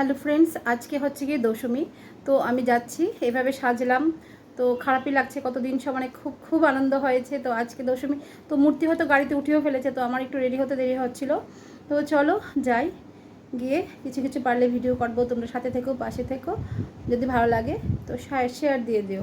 Hello friends, আজকে হচ্ছে গিয়ে দশমী, তো আমি যাচ্ছি, এভাবে সাজলাম। তো খারাপই লাগছে, কতদিন সব মানে খুব খুব আনন্দ হয়েছে, তো আজকে দশমী। তো মূর্তি হয়তো গাড়িতে উঠেও ফেলেছে, তো আমার একটু রেডি হতে দেরি হচ্ছিল। তো চলো যাই, গিয়ে কিছু কিছু পারলে ভিডিও করব, তোমরা সাথে থেকো, পাশে থেকো, যদি ভালো লাগে, তো শেয়ার দিয়ে দিও।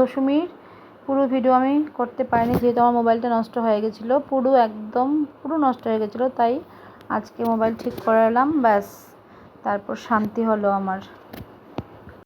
দশমীর পুরো ভিডিও আমি করতে পারিনি, যেহেতু আমার মোবাইলটা নষ্ট হয়ে গেছিল। পুরো একদম, পুরো নষ্ট হয়ে গেছিল, তাই আজকে মোবাইল ঠিক করালাম, ব্যাস। তারপর শান্তি হলো আমার।